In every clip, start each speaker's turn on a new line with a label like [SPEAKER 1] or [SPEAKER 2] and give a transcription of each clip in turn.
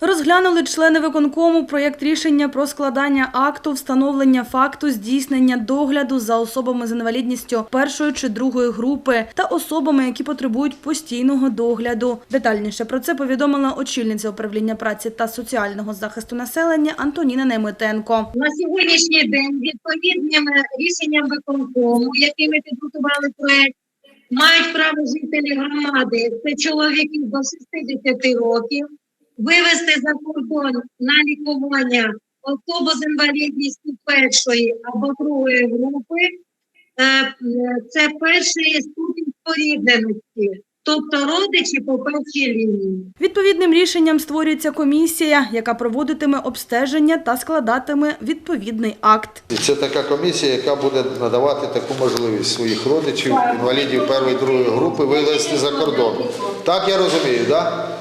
[SPEAKER 1] Розглянули члени виконкому проєкт рішення про складання акту встановлення факту здійснення догляду за особами з інвалідністю першої чи другої групи та особами, які потребують постійного догляду. Детальніше про це повідомила очільниця управління праці та соціального захисту населення Антоніна Неметенко.
[SPEAKER 2] На сьогоднішній день відповідним рішенням виконкому, якими підготували проект, мають право жителі громади, це чоловіки до 60 років, вивезти за кордон на лікування особу з інвалідністю першої або другої групи. Е, е, Це перший ступінь спорідненості, тобто родичі по першій лінії.
[SPEAKER 1] Відповідним рішенням створюється комісія, яка проводитиме обстеження та складатиме відповідний акт.
[SPEAKER 3] Це така комісія, яка буде надавати таку можливість своїх родичів, інвалідів першої другої групи вивезти за кордон. Так я розумію, так?
[SPEAKER 2] Да,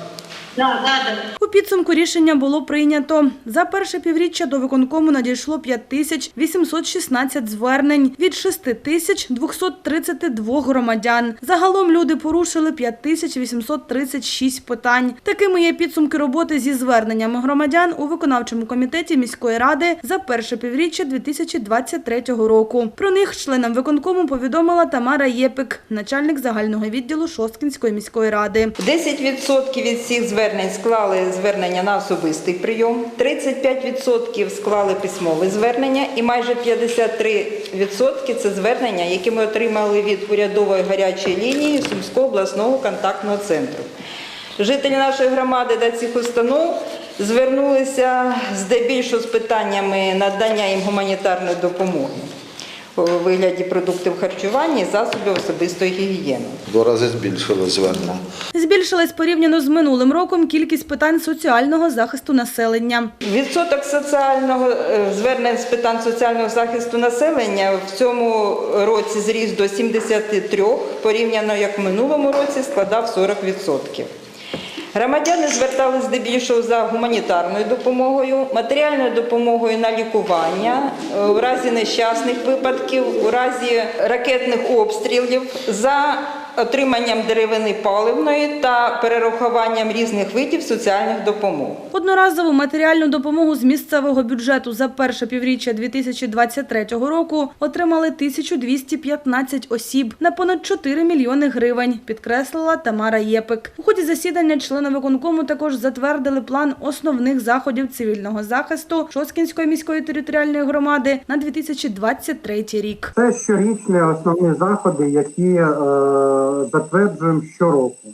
[SPEAKER 2] да, да.
[SPEAKER 1] У підсумку рішення було прийнято. За перше півріччя до виконкому надійшло 5816 звернень від 6232 громадян. Загалом люди порушили 5836 питань. Такими є підсумки роботи зі зверненнями громадян у виконавчому комітеті міської ради за перше півріччя 2023 року. Про них членам виконкому повідомила Тамара Єпик, начальник загального відділу Шосткінської міської ради.
[SPEAKER 4] 10% від всіх звернень склали звернення на особистий прийом, 35% склали письмове звернення і майже 53% це звернення, які ми отримали від урядової гарячої лінії Сумського обласного контактного центру. Жителі нашої громади та цих установ звернулися здебільшого з питаннями надання їм гуманітарної допомоги у вигляді продуктів харчування і засобів особистої гігієни.
[SPEAKER 3] Два рази збільшили звернення.
[SPEAKER 1] Збільшилась порівняно з минулим роком кількість питань соціального захисту населення.
[SPEAKER 4] Відсоток соціального е, звернень з питань соціального захисту населення в цьому році зріс до 73, порівняно як в минулому році складав 40%. Громадяни звертались здебільшого за гуманітарною допомогою, матеріальною допомогою на лікування, в у разі нещасних випадків, у разі ракетних обстрілів, за отриманням деревини паливної та перерахуванням різних видів соціальних допомог.
[SPEAKER 1] Одноразову матеріальну допомогу з місцевого бюджету за перше півріччя 2023 року отримали 1215 осіб на понад 4 мільйони гривень, підкреслила Тамара Єпик. У ході засідання члени виконкому також затвердили план основних заходів цивільного захисту Шоскінської міської територіальної громади на 2023 рік.
[SPEAKER 5] Це щорічні основні заходи, які е, затверджуємо щороку.